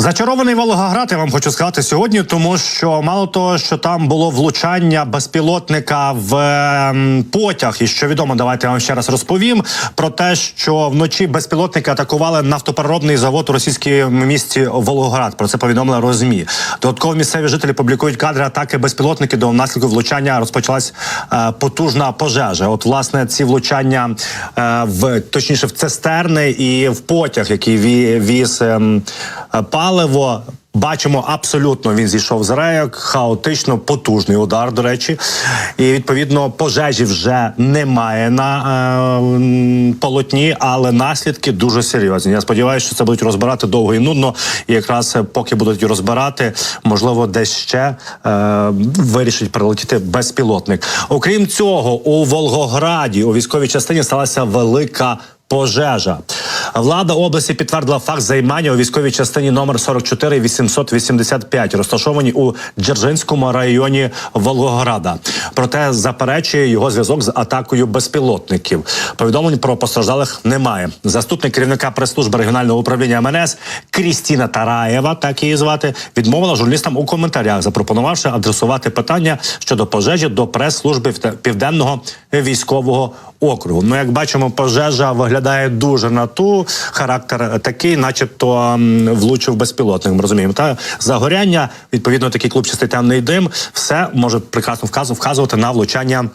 Зачарований Волгоград, я вам хочу сказати сьогодні, тому що мало того, що там було влучання безпілотника в ем, потяг, і що відомо, давайте я вам ще раз розповім про те, що вночі безпілотники атакували нафтопереробний завод у російському місті Волгоград. Про це повідомила Розмі. Додатково місцеві жителі публікують кадри атаки безпілотники. До наслідку влучання розпочалась е, потужна пожежа. От власне ці влучання е, в точніше в цистерни і в потяг, який ві- віз е, паливо. Бачимо, абсолютно він зійшов з рейок, хаотично потужний удар. До речі, і відповідно пожежі вже немає на е, полотні, але наслідки дуже серйозні. Я сподіваюся, що це будуть розбирати довго і нудно. І якраз е, поки будуть розбирати, можливо, десь ще е, вирішить прилетіти безпілотник. Окрім цього, у Волгограді у військовій частині сталася велика. Пожежа влада області підтвердила факт займання у військовій частині номер 44 885, розташованій у Дзержинському районі Волгограда. Проте заперечує його зв'язок з атакою безпілотників. Повідомлень про постраждалих немає. Заступник керівника прес-служби регіонального управління МНС Крістіна Тараєва, так її звати, відмовила журналістам у коментарях, запропонувавши адресувати питання щодо пожежі до прес-служби південного військового округу. Ну, як бачимо, пожежа виглядає дуже на ту характер такий, начебто влучив безпілотник. Ми розуміємо. Та загоряння, відповідно, такий клубчастий темний дим, все може прекрасно вказу- вказувати на влучання.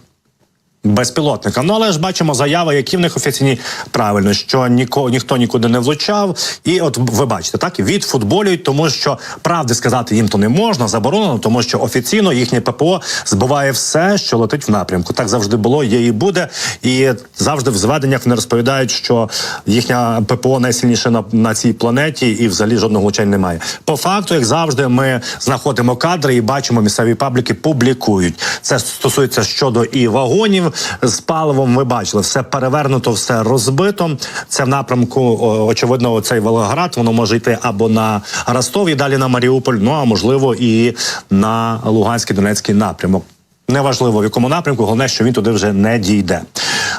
Безпілотника. Ну але ж бачимо заяви, які в них офіційні правильно, що ніко, ніхто нікуди не влучав. І от ви бачите, так відфутболюють, тому що правди сказати їм то не можна, заборонено, тому що офіційно їхнє ППО збиває все, що летить в напрямку. Так завжди було, є і буде. І завжди в зведеннях вони розповідають, що їхня ППО найсильніше на, на цій планеті, і взагалі жодного влучань немає. По факту, як завжди, ми знаходимо кадри і бачимо, місцеві пабліки публікують. Це стосується щодо і вагонів з паливом. Ви бачили, все перевернуто, все розбито. Це в напрямку, очевидно, цей Волгоград. Воно може йти або на Ростов і далі на Маріуполь, ну а можливо і на Луганський Донецький напрямок. Неважливо в якому напрямку, головне, що він туди вже не дійде.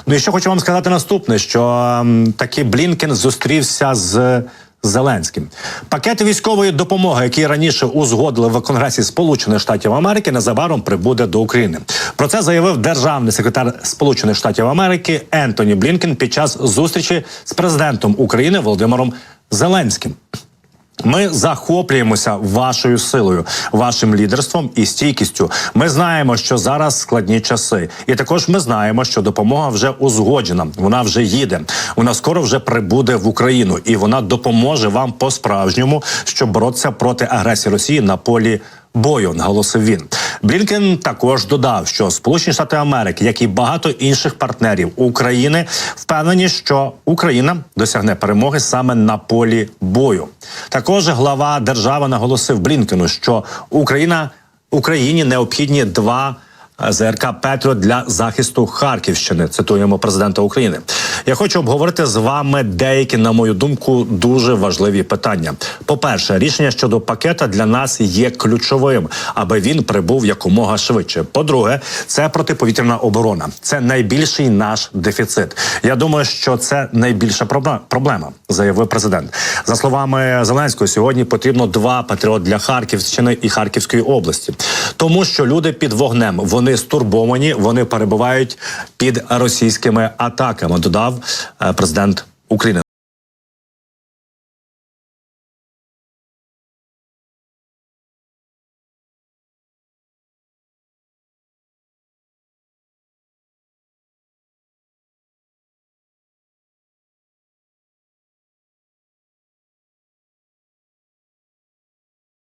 Ну і що хочу вам сказати наступне: що м, таки Блінкен зустрівся з. Зеленським пакет військової допомоги, який раніше узгодили в Конгресі Сполучених Штатів Америки, незабаром прибуде до України. Про це заявив державний секретар Сполучених Штатів Америки Ентоні Блінкен під час зустрічі з президентом України Володимиром Зеленським. Ми захоплюємося вашою силою, вашим лідерством і стійкістю. Ми знаємо, що зараз складні часи, і також ми знаємо, що допомога вже узгоджена. Вона вже їде. Вона скоро вже прибуде в Україну, і вона допоможе вам по справжньому, щоб боротися проти агресії Росії на полі. Бою наголосив він. Блінкен також додав, що Сполучені Штати Америки, як і багато інших партнерів України, впевнені, що Україна досягне перемоги саме на полі бою. Також глава держави наголосив Блінкену, що Україна Україні необхідні два. е, ЗРК Петріот для захисту Харківщини. Цитуємо президента України. Я хочу обговорити з вами деякі, на мою думку, дуже важливі питання. По-перше, рішення щодо пакета для нас є ключовим, аби він прибув якомога швидше. По-друге, це протиповітряна оборона. Це найбільший наш дефіцит. Я думаю, що це найбільша проблема- проблема, заявив президент. За словами Зеленського, сьогодні потрібно два патріот для Харківщини і Харківської області, тому що люди під вогнем вони стурбовані, вони перебувають під російськими атаками. Додав е, президент України.